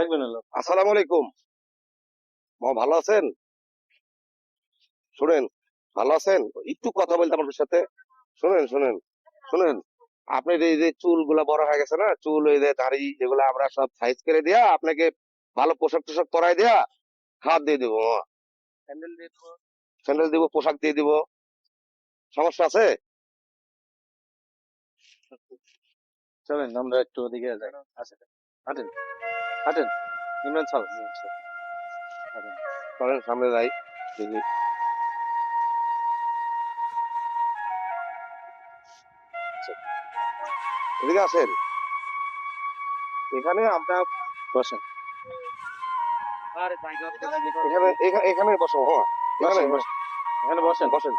লাগবে না আসসালামু আলাইকুম। মামা ভালো আছেন? শুনেন ভালো আছেন? একটু কথা বলতে আপনার সাথে। শুনেন শুনেন শুনেন। এই যে চুলগুলা বড় হয়ে গেছে না চুল এই যে দাড়ি এগুলো আমরা সব সাইজ করে দিয়া আপনাকে ভালো পোশাক টোশাক পরাই দেয়া খাওয়ার দিয়ে দিব স্যান্ডেল দিয়ে দেবো। স্যান্ডেল দিব পোশাক দিয়ে দিব। সমস্যা আছে? চলেন আমরা একটু ওদিকে যাই। আসেন। হাঁটেন ইমরান হাঁটেন। চলেন সামনে যাই দেখি। এদিকে আসেন। এখানে আমরা বসেন। এখানে এখা- এখানে বসো হ্যাঁ। এখানে বসেন। এখানে বসেন বসেন।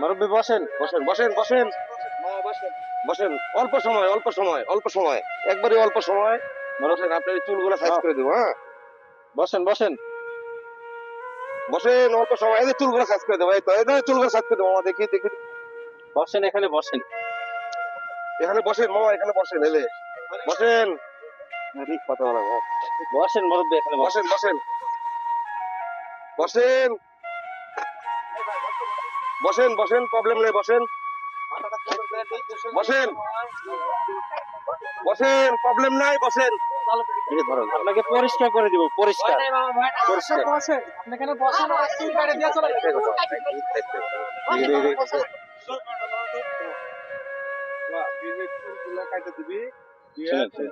মুরব্বী বসেন বসেন বসেন বসেন। বসেন। অল্প সময় অল্প সময় অল্প সময়। একবারে অল্প সময়। বসেন আপনার চুলগুলো সাইজ হ্যাঁ। করে দেবো হ্যাঁ? বসেন বসেন। বসেন অল্প সময়। এই চুলগুলো সাইজ করে দেবো এই তো এই চুলগুলো সাইজ করে দেবো মামা দেখি দেখি। বসেন এখানে বসেন। এখানে বসেন মামা এখানে বসেন এলে বসেন। ঠিক কথা বলা। বসেন মুরব্বী এখানে বসেন। বসেন বসেন। বসেন। বসেন প্রবলেম নেই বসেন। বসেন। বসেন। প্রবলেম নাই বসেন। আপনাকে পরিষ্কার করে দিব পরিষ্কার। পরিষ্কার। এই যে- এই যে- শুনেন, শুনেন।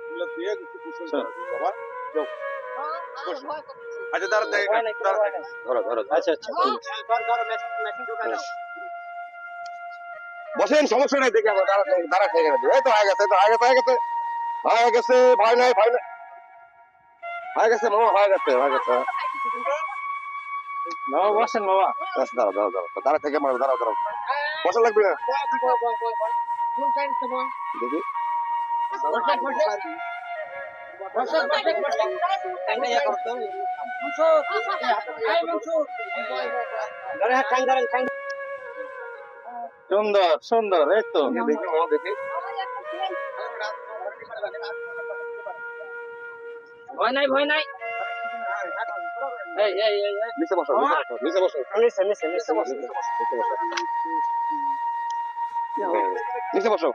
আচ্ছা দাঁড়া ধরো ধরো আচ্ছা আচ্ছা। বসেন সমস্যা নাই দেখি আমরা দাঁড়া দাঁড়া হয়ে গেছে তো হয়ে গেছে হয়ে গেছে। হয়ে গেছে ভয় নাই ভয় নাই। হয়ে গেছে মামা হয়ে গেছে হয়ে গেছে। বাবা বসেন বাবা আচ্ছা, দাঁড়াও দাঁড়াও দাঁড়াও। দাঁড়া থেকে মারো দাঁড়াও দাঁড়াও। বসা লাগবে। না দেখি। সুন্দর সুন্দর এই তো। দেখি মামা দেখি। ভয় নাই ভয় নাই। নিচে বসো নিচে বসো নিচে নিচে নিচে নিচে নিচে নিচে বসো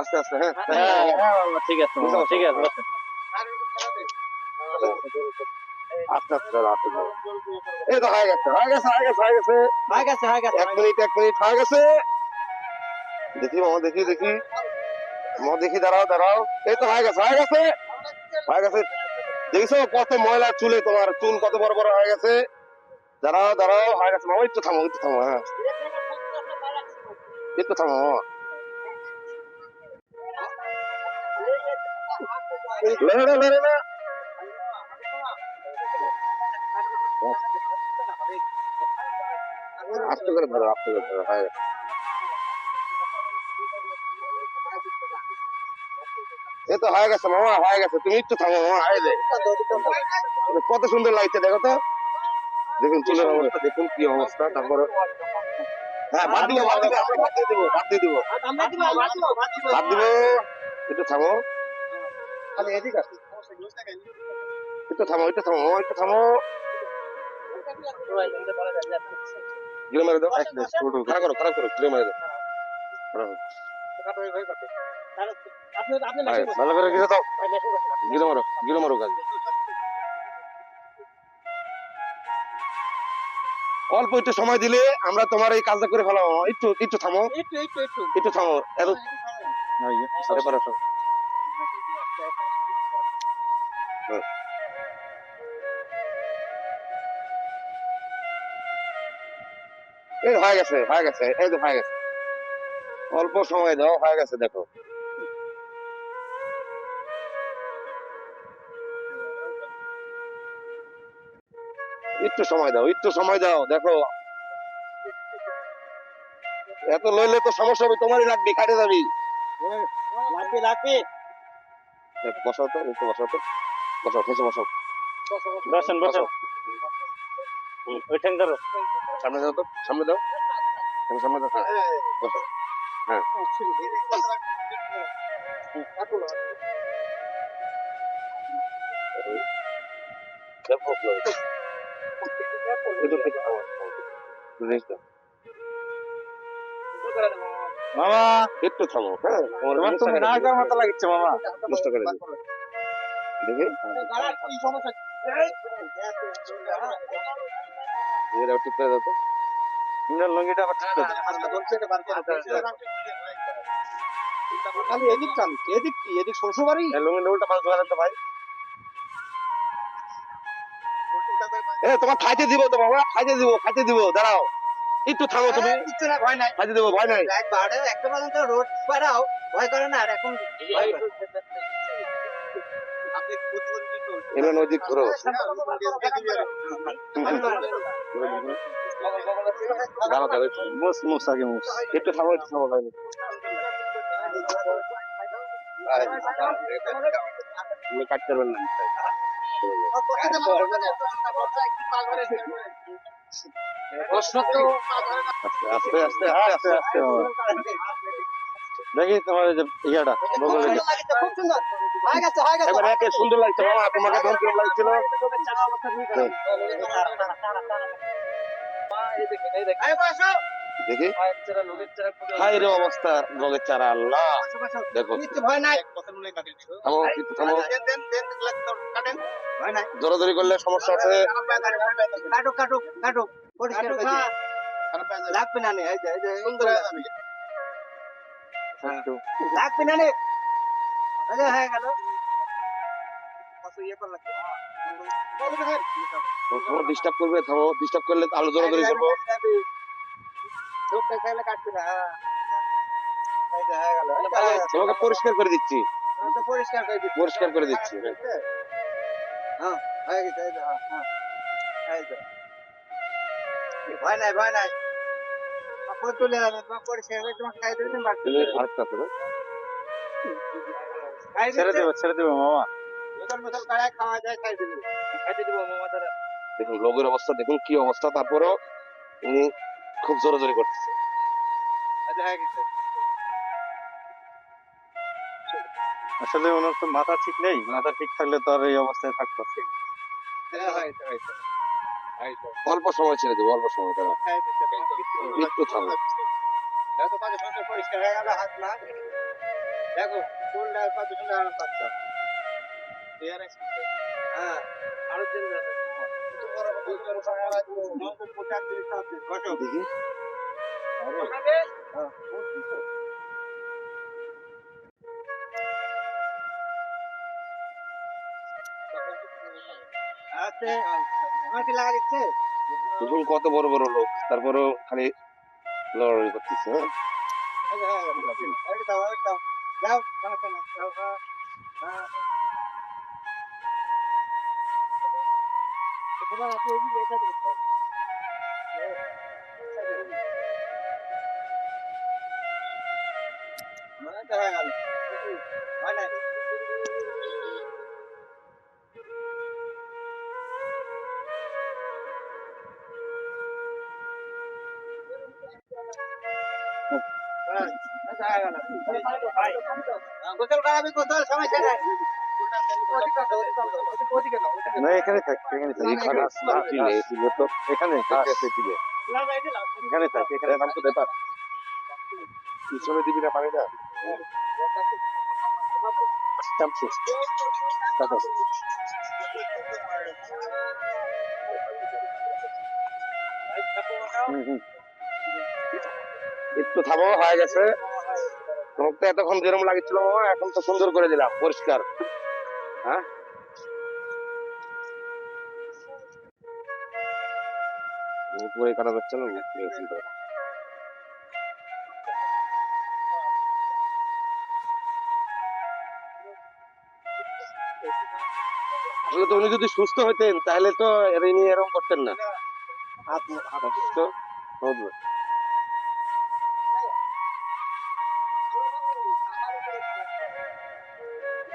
আস্তে আস্তে হ্যাঁ হ্যাঁ হ্যাঁ বাবা, ঠিক আছে ঠিক আছে বসেন। আস্তে আস্তে আস্তে এই তো হয়ে গেছে হয়ে গেছে হয়ে গেছে হয়ে গেছে। হয়ে গেছে হয়ে গেছে এক মিনিট এক মিনিট হয়ে গেছে। দেখি মামা দেখি দেখি। মামা দেখি দাঁড়াও দাঁড়াও। এই তো হয়ে গেছে হয়ে গেছে। হয়ে গেছে। দেখছ, কত ময়লা চুলে তোমার, চুল কত বড় বড় হয়ে গেছে? দাঁড়াও দাঁড়াও, হয়ে গেছে। মামা, একটু থামো একটু থামো হ্যাঁ। একটু থামো আস্তে করে ধরো, আস্তে করে ধরো, হয়ে এ তো হয়ে গেছে মামা হয়ে গেছে তুমি একটু থামো মামা আয় দে কত সুন্দর লাগছে দেখো তো দেখুন চুলের অবস্থা দেখুন কি অবস্থা তারপরে হ্যাঁ ভাত দিব ভাত দিব আমরা ভাত দিয়ে দিব ভাত দিয়ে দিব ভাত দিব একটু থামো একটু থামো একটু থামো একটু থামো গিলে মেরে দাও খারাপ করো খারাপ করো গিলে মেরে দাও খারাপ ভালো করে দাও। মারো মারো অল্প একটু সময় দিলে আমরা তোমার এই কাজটা করে ফেলাবো। একটু একটু থামো। একটু একটু একটু। একটু থামো। এত সাড়ে বারোশো এই হয়ে গেছে হয়ে গেছে। এই তো হয়ে গেছে। অল্প সময় দাও হয়ে গেছে দেখো। একটু সময় দাও একটু সময় দাও দেখো। এত লইলে তো সমস্যা হবে তোমারই লাগবে কাটে যাবি। লাগবে লাগবে। বসাও তো একটু বসাও তো। বসাও বসাও বসেন ধরো। সামনে দাও তো সামনে দাও। সামনে দাও। হ্যাঁ বসো হ্যাঁ। ব্যাপক নয়। মামা একটু থামো হ্যাঁ? তোমার তোমার তো মুখটা কেটে নাগার দিও। মতো লাগছে মামা। মুখটা কেটে দেখি। এরা ঠিক করে দাও তো। তোমার লঙ্গিটা আবার ঠিক করে দাও। এদিক এদিক কি? এদিক শ্বশুর বাড়ি এই লুঙ্গি উল্টা পাল্টা ভাই। এ তোমার খাইতে দিব তো বাবা খাইতে দিব খাইতে দিব দাঁড়াও একটু থামো তুমি কিছু না ভয় নাই খাইতে দিব ভয় নাই রাত একটা পর্যন্ত রোড পাড়াও ভয় করে না আর এখন ঘুরো মুস মুস আগে মুস একটু থামো একটু থামো ভাই কাটতে পারবেন না আস্তে আস্তে আস্তে আস্তে। দেখি তোমার এই যে ইয়াটা এবার একে সুন্দর লাগছে মামা তোমাকে তখন কেমন লাগছিল। আরে বসো দেখি। হাই রে অবস্থা বগের চারা আল্লাহ। দেখো। জোরাজোরি করলে সমস্যা আছে। কাটুক কাটুক কাটুক পরিষ্কার করে দিও। লাগবে না নে, এই যে, এই যে, সুন্দর লাগবে না নে। হয়ে গেল। কত ইয়ে ডিস্টার্ব করবে থামো। ডিস্টার্ব করলে তাহলে জোরাজোরি করব। তোমাকে পরিষ্কার করে দিচ্ছি। পরিষ্কার করে দিচ্ছি। করে দিচ্ছি। হ্যাঁ, হয়ে হ্যাঁ, হ্যাঁ। ভয় নাই ভয় নাই। তুলে পরিষ্কার করে তোমার খাই দেবে ছেড়ে দেবো ছেড়ে দেবো মামা। বোতল বোতল খাওয়া যায় খাই দিব। মামা তারা দেখুন লোকের অবস্থা দেখুন কি অবস্থা তারপরেও উনি খুব জোরাজোরি করতেছে এই যে হয়ে আসলে ওনার তো মাথা ঠিক নেই মাথা ঠিক থাকলে তো আর এই অবস্থায় থাকতো হয়ে হয়ে অল্প সময় ছেড়ে দেবো অল্প সময় কিন্তু- একটু থামো দেখো পাঁচ সুন্দর পরিষ্কার হয়ে গেল হাত না দেখো কোনটা কত সুন্দর আরাম পাচ্ছ হ্যাঁ আরও দিন কত বড় বড় লোক তারপরেও খালি লড়াই করতেছে হ্যাঁ গেল হয় না হ্যাঁ, আচ্ছা, হয়ে গেল। হ্যাঁ, গোসল করাবি গোসল সমস্যা নাই না এখানে থাক এখানে থাক। এখানে না, দিলে, দিলে তো এখানে ঠিক এখানে থাক এখানে এখানে নাম তো ব্যাপার পিছনে দিবি না পানি না? স্টাম্প শেষ। তারপর হুম হুম। একটু থামো হয়ে গেছে। তোমাকে তো এতক্ষণ যেরকম লাগছিল এখন তো সুন্দর করে দিলাম পরিষ্কার। হ্যাঁ? উপরে কাটা যাচ্ছে না আসলে তো উনি যদি সুস্থ হইতেন তাহলে তো এর নিয়ে এরকম করতেন না। অসুস্থ হবে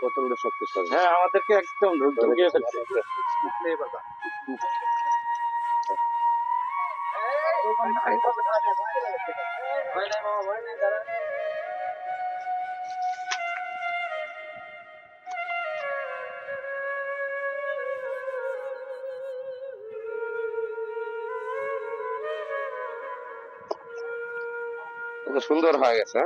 প্রচণ্ড শক্তিশালী। হ্যাঁ আমাদেরকে একদম ঢুকিয়ে ফেলছে। সুন্দর হয়ে গেছে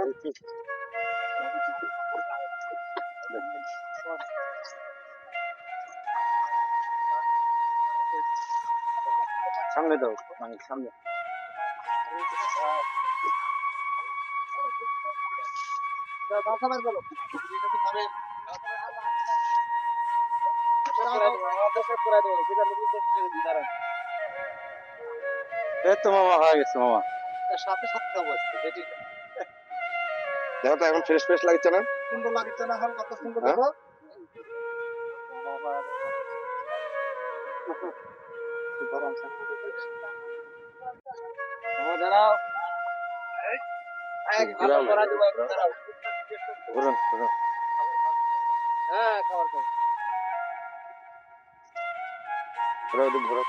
সামনে দাও মানে সামনে। তো মামা হয়ে গেছে মামা। সাথে সাথে দেখো তো এখন ফ্রেশ ফ্রেশ লাগছে না? সুন্দর লাগছে না এখন কত সুন্দর? দেখো দাঁড়াও। হ্যাঁ খাবার খাও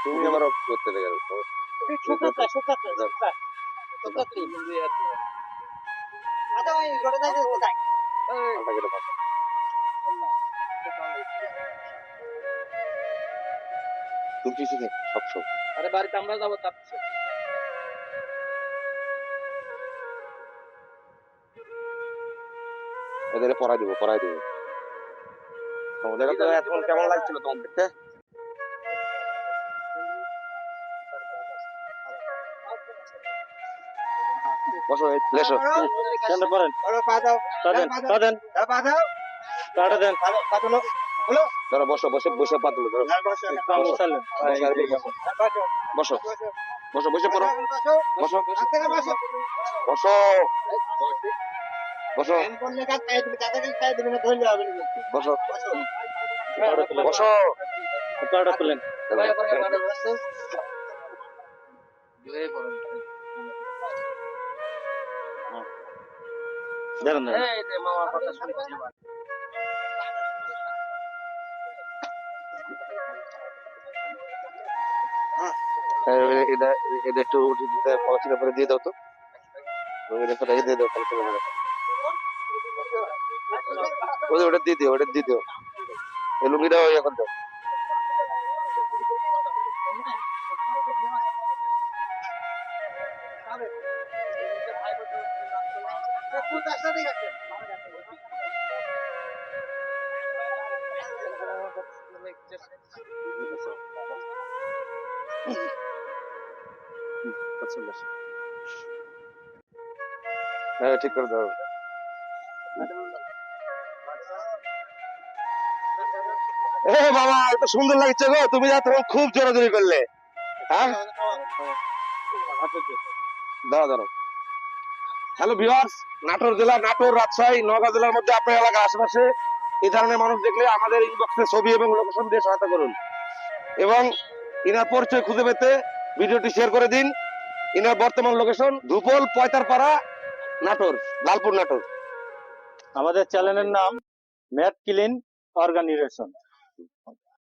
তুমি আবার করতে। তুমি। কিছু সব আরে বাড়িতে আমরা যাব তার এদের পড়াই দিব পড়াই দিব। তোমাদের তো এখন কেমন লাগছিল তোমার দেখতে? বসো লেসো কেন পড়েন ওরে পা দাও। দেন ধরো বসো বসে বসে পাতলো ধরো। বসো, বসো। বসো। বসো। বসে পড়ো। বসো বসো। বসো। বসো। ফ্যান করলে কাজ চাই তুমি কাছে চাই তুমি না ধরলে হবে না বসো। পাটা তুলেন বসো। পাটা তুলেন। বাইরে বাইরে বাইরে বসো। এই পড়েন। দেন দেন এই যে মামার কথা শুনছি। এবার। এ- এদের এদের একটু পড়াশোনা করে দিয়ে দাও তো। দিয়ে দাও ওদের ওটা দিয়ে দিও, ওটা দিয়ে দিও। এই লুঙ্গিটা ইয়ে করে দাও। হ্যাঁ ঠিক করে দাও। এ বাবা, এত সুন্দর লাগছে গো, তুমি যা তখন খুব জোরাজোরি করলে। হ্যাঁ? দাঁড়া হ্যালো ভিউয়ার্স নাটোর জেলা, নাটোর, রাজশাহী, নওগাঁ জেলার মধ্যে আপনার এলাকার আশেপাশে এই ধরনের মানুষ দেখলে আমাদের ইনবক্সে ছবি এবং লোকেশন দিয়ে সহায়তা করুন। এবং ইনার পরিচয় খুঁজে পেতে ভিডিওটি শেয়ার করে দিন। ইনার বর্তমান লোকেশন ধুপল, পয়তারপাড়া, নাটোর, লালপুর, নাটোর। আমাদের চ্যানেলের নাম ম্যাট ক্লিন অর্গানাইজেশন। like